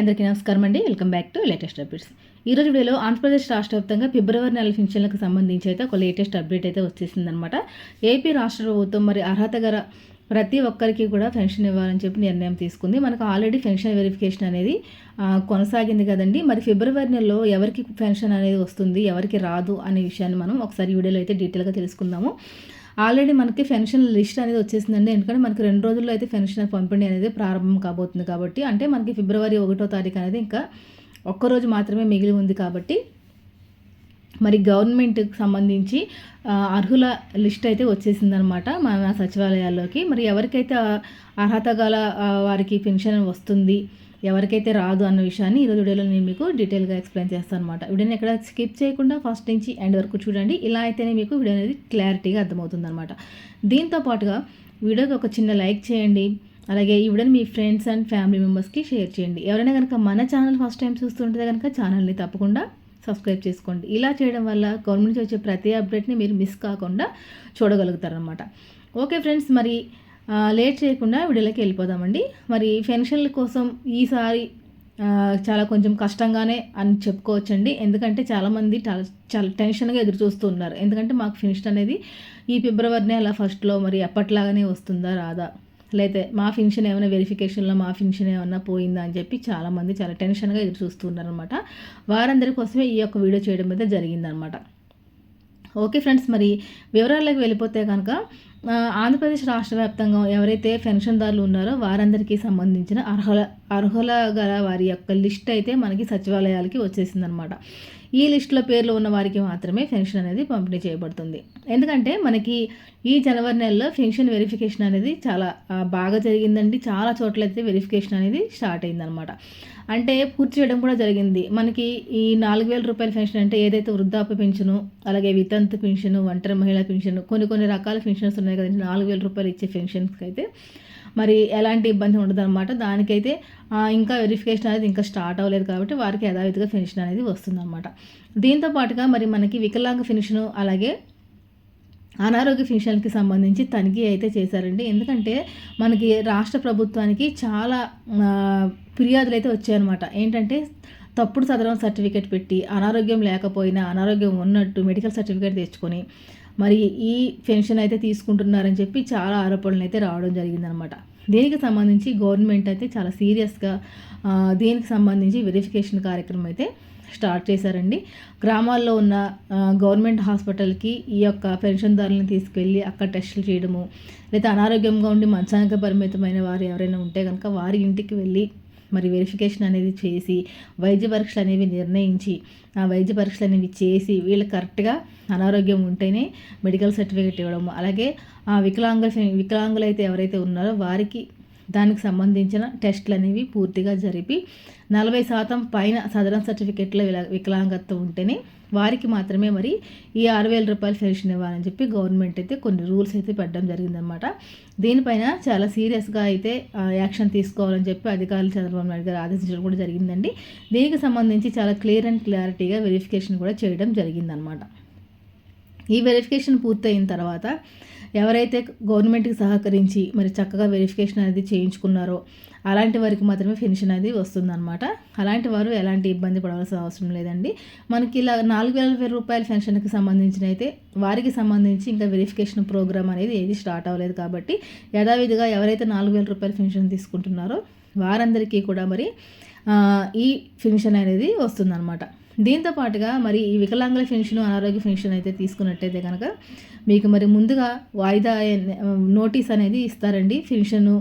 అందరికీ నమస్కారం అండి. Welcome back to latest updates. ఈ వీడియోలో ఆంధ్రప్రదేశ్ రాష్ట్ర వ్యాప్తంగా ఫిబ్రవరి నెల పెన్షన్లకు సంబంధించి అయితే ఒక లేటెస్ట్ అప్డేట్ అయితే వచ్చేసిందనమాట ఏపీ రాష్ట్ర ప్రభుత్వం మరి అర్హత గల ప్రతి ఒక్కరికి కూడా పెన్షన్ ఇవ్వాలని చెప్పి నిర్ణయం తీసుకుంది. మనకు ఆల్రెడీ పెన్షన్ వెరిఫికేషన్ అనేది కొనసాగింది కదండి. మరి ఫిబ్రవరి నెలలో ఎవరికి పెన్షన్ అనేది వస్తుంది ఎవరికి రాదు అనే విషయాన్ని మనం ఒకసారి వీడియోలో అయితే డీటెయిల్గా తెలుసుకుందాము. ఆల్రెడీ మనకి పెన్షన్ లిస్ట్ అనేది వచ్చేసిందండి. ఎందుకంటే మనకి రెండు రోజుల్లో అయితే పెన్షన్ పంపిణీ అనేది ప్రారంభం కాబోతుంది కాబట్టి అంటే మనకి ఫిబ్రవరి ఒకటో తారీఖు అనేది ఇంకా ఒక్కరోజు మాత్రమే మిగిలి ఉంది కాబట్టి మరి గవర్నమెంట్కి సంబంధించి అర్హుల లిస్ట్ అయితే వచ్చేసిందనమాట మన సచివాలయాల్లోకి. మరి ఎవరికైతే అర్హత గల వారికి పెన్షన్ వస్తుంది ఎవరికైతే రాదు అన్న విషయాన్ని ఈరోజు వీడియోలో నేను మీకు డీటెయిల్గా ఎక్స్ప్లెయిన్ చేస్తాను అనమాట వీడియోని ఎక్కడ స్కిప్ చేయకుండా ఫస్ట్ నుంచి ఎండ్ వరకు చూడండి. ఇలా అయితేనే మీకు వీడియో అనేది క్లారిటీగా అర్థమవుతుంది అనమాట దీంతో పాటుగా వీడియోకి ఒక చిన్న లైక్ చేయండి. అలాగే ఈ వీడియోని మీ ఫ్రెండ్స్ అండ్ ఫ్యామిలీ మెంబర్స్కి షేర్ చేయండి. ఎవరైనా కనుక మన ఛానల్ ఫస్ట్ టైం చూస్తుంటే కనుక ఛానల్ని తప్పకుండా సబ్స్క్రైబ్ చేసుకోండి. ఇలా చేయడం వల్ల గవర్నమెంట్ నుంచి వచ్చే ప్రతి అప్డేట్ని మీరు మిస్ కాకుండా చూడగలుగుతారనమాట ఓకే ఫ్రెండ్స్ మరి లేట్ చేయకుండా వీడియోలోకి వెళ్ళిపోదామండి. మరి పెన్షన్ల కోసం ఈసారి చాలా కొంచెం కష్టంగానే అని చెప్పుకోవచ్చండి. ఎందుకంటే చాలామంది చాలా చాలా టెన్షన్గా ఎదురు చూస్తూ ఉన్నారు. ఎందుకంటే మాకు ఫినిష్ అనేది ఈ ఫిబ్రవరి నెల ఫస్ట్లో మరి ఎప్పట్లాగానే వస్తుందా రాదా? లేతే మా ఫిన్షన్ ఏమైనా వెరిఫికేషన్లో మా ఫిన్షన్ ఏమైనా పోయిందా అని చెప్పి చాలామంది చాలా టెన్షన్గా ఎదురు చూస్తున్నారనమాట వారందరి కోసమే ఈ యొక్క వీడియో చేయడం అయితే జరిగిందనమాట ఓకే ఫ్రెండ్స్ మరి వివరాల్లోకి వెళ్ళిపోతే కనుక ఆంధ్రప్రదేశ్ రాష్ట్ర వ్యాప్తంగా ఎవరైతే పెన్షన్దారులు ఉన్నారో వారందరికీ సంబంధించిన అర్హుల అర్హుల గల వారి యొక్క లిస్ట్ అయితే మనకి సచివాలయాలకి వచ్చేసిందనమాట. ఈ లిస్టులో పేర్లు ఉన్న వారికి మాత్రమే పెన్షన్ అనేది పంపిణీ చేయబడుతుంది. ఎందుకంటే మనకి ఈ జనవరి నెలలో పెన్షన్ వెరిఫికేషన్ అనేది చాలా బాగా జరిగిందండి. చాలా చోట్ల అయితే వెరిఫికేషన్ అనేది స్టార్ట్ అయిందనమాట. అంటే పూర్తి చేయడం కూడా జరిగింది. మనకి ఈ నాలుగు వేల రూపాయల పెన్షన్ అంటే ఏదైతే వృద్ధాప్య పెన్షను అలాగే వితంతు పెన్షన్ ఒంటరి మహిళా పెన్షన్ కొన్ని కొన్ని రకాల పెన్షన్స్ ఉన్నాయి కదండి నాలుగు వేల రూపాయలు ఇచ్చే పెన్షన్స్కి అయితే మరి ఎలాంటి ఇబ్బంది ఉండదు అనమాట దానికైతే ఇంకా వెరిఫికేషన్ అనేది ఇంకా స్టార్ట్ అవ్వలేదు కాబట్టి వారికి యథావిధిగా పెన్షన్ అనేది వస్తుందన్నమాట. దీంతో పాటుగా మరి మనకి వికలాంగ పెన్షను అలాగే అనారోగ్య పెన్షన్కి సంబంధించి తనిఖీ అయితే చేశారండి. ఎందుకంటే మనకి రాష్ట్ర ప్రభుత్వానికి చాలా ఫిర్యాదులు అయితే వచ్చాయన్నమాట. ఏంటంటే తప్పుడు సదరం సర్టిఫికేట్ పెట్టి అనారోగ్యం లేకపోయినా అనారోగ్యం ఉన్నట్టు మెడికల్ సర్టిఫికేట్ తెచ్చుకొని మరి ఈ పెన్షన్ అయితే తీసుకుంటున్నారని చెప్పి చాలా ఆరోపణలు అయితే రావడం జరిగిందనమాట దీనికి సంబంధించి గవర్నమెంట్ అయితే చాలా సీరియస్గా దీనికి సంబంధించి వెరిఫికేషన్ కార్యక్రమం అయితే స్టార్ట్ చేశారండి. గ్రామాల్లో ఉన్న గవర్నమెంట్ హాస్పిటల్కి ఈ యొక్క పెన్షన్దారులను తీసుకెళ్ళి అక్కడ టెస్టులు చేయడము లేదా అనారోగ్యంగా ఉండి మంచానికి పరిమితమైన వారు ఎవరైనా ఉంటే కనుక వారి ఇంటికి వెళ్ళి మరి వెరిఫికేషన్ అనేది చేసి వైద్య పరీక్షలు అనేవి నిర్ణయించి ఆ వైద్య పరీక్షలు అనేవి చేసి వీళ్ళు కరెక్ట్గా అనారోగ్యం ఉంటేనే మెడికల్ సర్టిఫికేట్ ఇవ్వడము. అలాగే ఆ వికలాంగుల వికలాంగులు అయితే ఎవరైతే ఉన్నారో వారికి దానికి సంబంధించిన టెస్టులు అనేవి పూర్తిగా జరిపి నలభై శాతం పైన సదరన్ సర్టిఫికేట్లో వికలాంగత్వం ఉంటేనే వారికి మాత్రమే మరి ఈ ఆరు వేల రూపాయలు పెన్షన్ ఇవ్వాలని చెప్పి గవర్నమెంట్ అయితే కొన్ని రూల్స్ అయితే పెట్టడం జరిగిందనమాట దీనిపైన చాలా సీరియస్గా అయితే యాక్షన్ తీసుకోవాలని చెప్పి అధికారులు చంద్రబాబు నాయుడు గారు ఆదేశించడం కూడా జరిగిందండి. దీనికి సంబంధించి చాలా క్లియర్ అండ్ క్లారిటీగా వెరిఫికేషన్ కూడా చేయడం జరిగిందనమాట ఈ వెరిఫికేషన్ పూర్తయిన తర్వాత ఎవరైతే గవర్నమెంట్కి సహకరించి మరి చక్కగా వెరిఫికేషన్ అనేది చేయించుకున్నారో అలాంటి వారికి మాత్రమే పెన్షన్ అనేది వస్తుందన్నమాట. అలాంటి వారు ఎలాంటి ఇబ్బంది పడవలసిన అవసరం లేదండి. మనకి ఇలా నాలుగు వేల రూపాయల పెన్షన్కి సంబంధించిన అయితే వారికి సంబంధించి ఇంకా వెరిఫికేషన్ ప్రోగ్రామ్ అనేది ఏది స్టార్ట్ అవ్వలేదు కాబట్టి యథావిధిగా ఎవరైతే నాలుగు వేల రూపాయల పెన్షన్ తీసుకుంటున్నారో వారందరికీ కూడా మరి ఈ పెన్షన్ అనేది వస్తుందన్నమాట. దీంతో పాటుగా మరి ఈ వికలాంగుల పెన్షన్ అనారోగ్య పెన్షన్ అయితే తీసుకున్నట్టయితే కనుక మీకు మరి ముందుగా వాయిదా నోటీస్ అనేది ఇస్తారండి. పెన్షను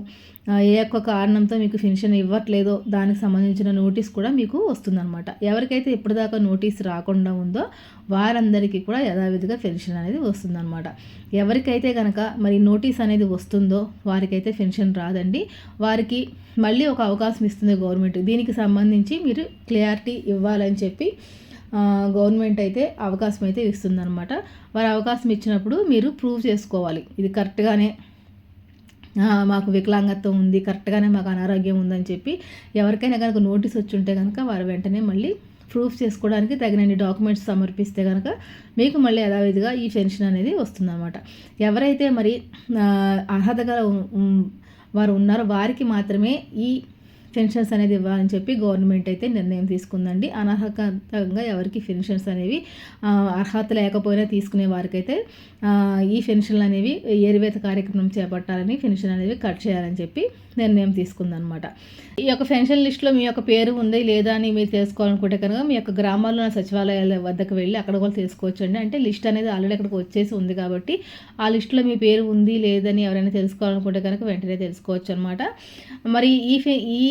ఏ ఒక్క కారణంతో మీకు పెన్షన్ ఇవ్వట్లేదో దానికి సంబంధించిన నోటీస్ కూడా మీకు వస్తుందన్నమాట. ఎవరికైతే ఇప్పటిదాకా నోటీస్ రాకుండా ఉందో వారందరికీ కూడా యథావిధిగా పెన్షన్ అనేది వస్తుందన్నమాట. ఎవరికైతే కనుక మరి నోటీస్ అనేది వస్తుందో వారికైతే పెన్షన్ రాదండి. వారికి మళ్ళీ ఒక అవకాశం ఇస్తుంది గవర్నమెంట్. దీనికి సంబంధించి మీరు క్లియారిటీ ఇవ్వాలని చెప్పి గవర్నమెంట్ అయితే అవకాశం అయితే ఇస్తుందన్నమాట. వారు అవకాశం ఇచ్చినప్పుడు మీరు ప్రూవ్ చేసుకోవాలి. ఇది కరెక్ట్గానే మాకు వికలాంగత్వం ఉంది కరెక్ట్గానే మాకు అనారోగ్యం ఉందని చెప్పి ఎవరికైనా కనుక నోటీస్ వచ్చి ఉంటే కనుక వారు వెంటనే మళ్ళీ ప్రూఫ్ చేసుకోవడానికి తగినన్ని డాక్యుమెంట్స్ సమర్పిస్తే కనుక మీకు మళ్ళీ యథావిధిగా ఈ పెన్షన్ అనేది వస్తుందన్నమాట. ఎవరైతే మరి అర్హతగా అర్హత గల వారు ఉన్నారో వారికి మాత్రమే ఈ పెన్షన్స్ అనేది ఇవ్వాలని చెప్పి గవర్నమెంట్ అయితే నిర్ణయం తీసుకుందండి. అనర్హకంగా ఎవరికి పెన్షన్స్ అనేవి అర్హత లేకపోయినా తీసుకునే వారికైతే ఈ పెన్షన్లు అనేవి ఏరివేత కార్యక్రమం చేపట్టాలని పెన్షన్ అనేవి కట్ చేయాలని చెప్పి నిర్ణయం తీసుకుందనమాట. ఈ యొక్క పెన్షన్ లిస్ట్లో మీ యొక్క పేరు ఉంది లేదా అని మీరు తెలుసుకోవాలనుకుంటే కనుక మీ యొక్క గ్రామాల్లో సచివాలయాల వద్దకు వెళ్ళి అక్కడ కూడా తెలుసుకోవచ్చు అండి అంటే లిస్ట్ అనేది ఆల్రెడీ అక్కడికి వచ్చేసి ఉంది కాబట్టి ఆ లిస్ట్లో మీ పేరు ఉంది లేదని ఎవరైనా తెలుసుకోవాలనుకుంటే కనుక వెంటనే తెలుసుకోవచ్చు అనమాట మరి ఈ ఈ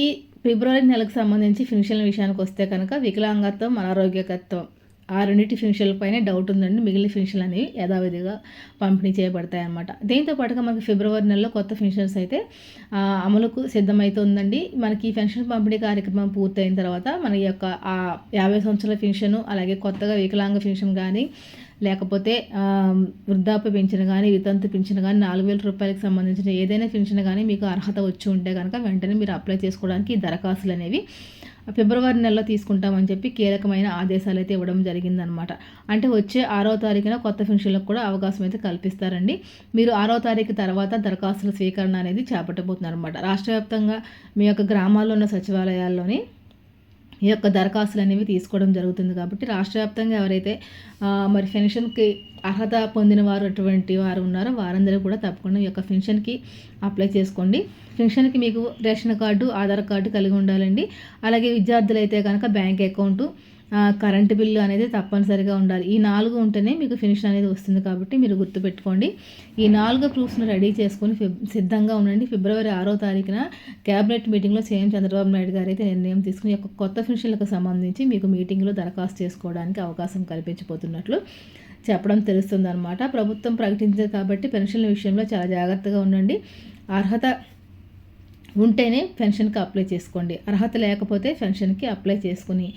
ఫిబ్రవరి నెలకు సంబంధించి పెన్షన్ల విషయానికి వస్తే కనుక వికలాంగత్వం అనారోగ్యకత్వం ఆ రెండింటి ఫినిషన్ల డౌట్ ఉందండి. మిగిలిన ఫినిషన్లు అనేవి యథావిధిగా పంపిణీ చేయబడతాయి అన్నమాట దీంతో పాటుగా మనకి ఫిబ్రవరి నెలలో కొత్త ఫింక్షన్స్ అయితే అమలుకు సిద్ధమవుతుందండి మనకి ఈ పెన్షన్ పంపిణీ కార్యక్రమం పూర్తయిన తర్వాత మన యొక్క ఆ యాభై సంవత్సరాల పెన్షన్ అలాగే కొత్తగా వికలాంగ ఫింక్షన్ కానీ లేకపోతే వృద్ధాప్య పెన్షన్ కానీ వితంతు పెన్షన్ కానీ నాలుగు వేల రూపాయలకు సంబంధించిన ఏదైనా పెన్షన్ కానీ మీకు అర్హత వచ్చి ఉంటే కనుక వెంటనే మీరు అప్లై చేసుకోవడానికి దరఖాస్తులు అనేవి ఫిబ్రవరి నెలలో తీసుకుంటామని చెప్పి కీలకమైన ఆదేశాలు అయితే ఇవ్వడం జరిగిందనమాట. అంటే వచ్చే ఆరో తారీఖున కొత్త పెన్షన్లకు కూడా అవకాశం అయితే కల్పిస్తారండి. మీరు ఆరో తారీఖు తర్వాత దరఖాస్తుల స్వీకరణ అనేది చేపట్టబోతున్నారు అనమాట రాష్ట్ర వ్యాప్తంగా మీ యొక్క గ్రామాల్లో ఉన్న సచివాలయాల్లోని ఈ యొక్క దరఖాస్తులు అనేవి తీసుకోవడం జరుగుతుంది కాబట్టి రాష్ట్ర వ్యాప్తంగా ఎవరైతే మరి పెన్షన్కి అర్హత పొందిన వారు అటువంటి వారు ఉన్నారో వారందరూ కూడా తప్పకుండా ఈ యొక్క పెన్షన్కి అప్లై చేసుకోండి. పెన్షన్కి మీకు రేషన్ కార్డు ఆధార్ కార్డు కలిగి ఉండాలండి. అలాగే విద్యార్థులు అయితే కనుక బ్యాంక్ అకౌంటు కరెంటు బిల్లు అనేది తప్పనిసరిగా ఉండాలి. ఈ నాలుగు ఉంటేనే మీకు ఫినిష్ అనేది వస్తుంది కాబట్టి మీరు గుర్తుపెట్టుకోండి. ఈ నాలుగు ప్రూఫ్స్ను రెడీ చేసుకొని సిద్ధంగా ఉండండి. ఫిబ్రవరి ఆరో తారీఖున క్యాబినెట్ మీటింగ్లో సీఎం చంద్రబాబు నాయుడు గారు అయితే నిర్ణయం తీసుకుని ఒక కొత్త ఫినిషన్లకు సంబంధించి మీకు మీటింగ్లో దరఖాస్తు చేసుకోవడానికి అవకాశం కల్పించబోతున్నట్లు చెప్పడం తెలుస్తుందన్నమాట. ప్రభుత్వం ప్రకటించింది కాబట్టి పెన్షన్ల విషయంలో చాలా జాగ్రత్తగా ఉండండి. అర్హత ఉంటేనే పెన్షన్కి అప్లై చేసుకోండి. అర్హత లేకపోతే పెన్షన్కి అప్లై చేసుకుని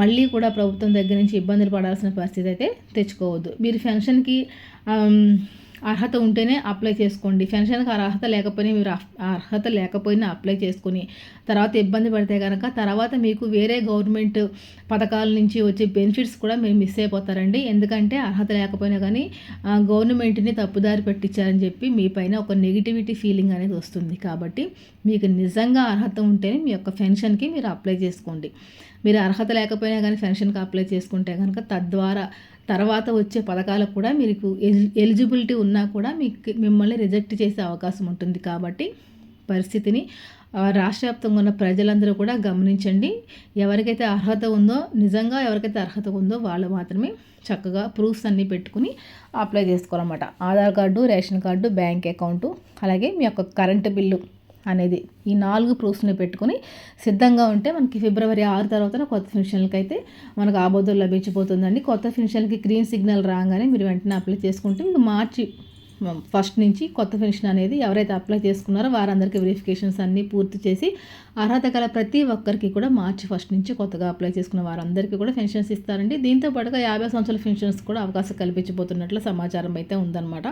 మళ్ళీ కూడా ప్రభుత్వం దగ్గర నుంచి ఇబ్బందులు పడాల్సిన పరిస్థితి అయితే తెచ్చుకోవద్దు. మీరు పెన్షన్కి అర్హత ఉంటేనే అప్లై చేసుకోండి. పెన్షన్కి అర్హత లేకపోయినా మీరు అర్హత లేకపోయినా అప్లై చేసుకుని తర్వాత ఇబ్బంది పడితే కనుక తర్వాత మీకు వేరే గవర్నమెంట్ పథకాల నుంచి వచ్చే బెనిఫిట్స్ కూడా మీరు మిస్ అయిపోతారండి. ఎందుకంటే అర్హత లేకపోయినా కానీ గవర్నమెంట్ని తప్పుదారి పెట్టించారని చెప్పి మీ పైన ఒక నెగిటివిటీ ఫీలింగ్ అనేది వస్తుంది. కాబట్టి మీకు నిజంగా అర్హత ఉంటేనే మీ యొక్క పెన్షన్కి మీరు అప్లై చేసుకోండి. మీరు అర్హత లేకపోయినా కానీ పెన్షన్కి అప్లై చేసుకుంటే కనుక తద్వారా తర్వాత వచ్చే పథకాలకు కూడా మీకు ఎలిజిబిలిటీ ఉన్నా కూడా మీకు మిమ్మల్ని రిజెక్ట్ చేసే అవకాశం ఉంటుంది కాబట్టి పరిస్థితిని రాష్ట్ర వ్యాప్తంగా ఉన్న ప్రజలందరూ కూడా గమనించండి. ఎవరికైతే అర్హత ఉందో నిజంగా ఎవరికైతే అర్హత ఉందో వాళ్ళు మాత్రమే చక్కగా ప్రూఫ్స్ అన్నీ పెట్టుకుని అప్లై చేసుకోవాలన్నమాట. Aadhaar card ration card bank account అలాగే మీ యొక్క కరెంటు బిల్లు అనేది ఈ నాలుగు ప్రూఫ్స్ని పెట్టుకొని సిద్ధంగా ఉంటే మనకి ఫిబ్రవరి ఆరు తర్వాత కొత్త ఫినిషన్లకి అయితే మనకు ఆబోధం లభించిపోతుందండి. కొత్త ఫినిషన్కి గ్రీన్ సిగ్నల్ రాగానే మీరు వెంటనే అప్లై చేసుకుంటే మీకు మార్చి ఫస్ట్ నుంచి కొత్త పెన్షన్ అనేది ఎవరైతే అప్లై చేసుకున్నారో వారందరికీ వెరిఫికేషన్స్ అన్నీ పూర్తి చేసి అర్హత గల ప్రతి ఒక్కరికి కూడా మార్చి ఫస్ట్ నుంచి కొత్తగా అప్లై చేసుకున్న వారందరికీ కూడా పెన్షన్స్ ఇస్తారండి. దీంతో పాటుగా యాభై సంవత్సరాల పెన్షన్స్ కూడా అవకాశం కల్పించబోతున్నట్లు సమాచారం అయితే ఉందన్నమాట.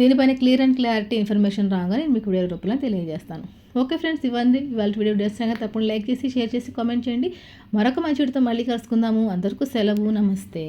దీనిపైన క్లియర్ అండ్ క్లారిటీ ఇన్ఫర్మేషన్ రాగానే మీకు వీడియో రూపంలో తెలియజేస్తాను. ఓకే ఫ్రెండ్స్ ఇవన్నీ ఇవాళ వీడియో డెస్ట్గా తప్పకుండా లైక్ చేసి షేర్ చేసి కామెంట్ చేయండి. మరొక మంచి మళ్ళీ కలుసుకుందాము. అందరికీ సెలవు. నమస్తే.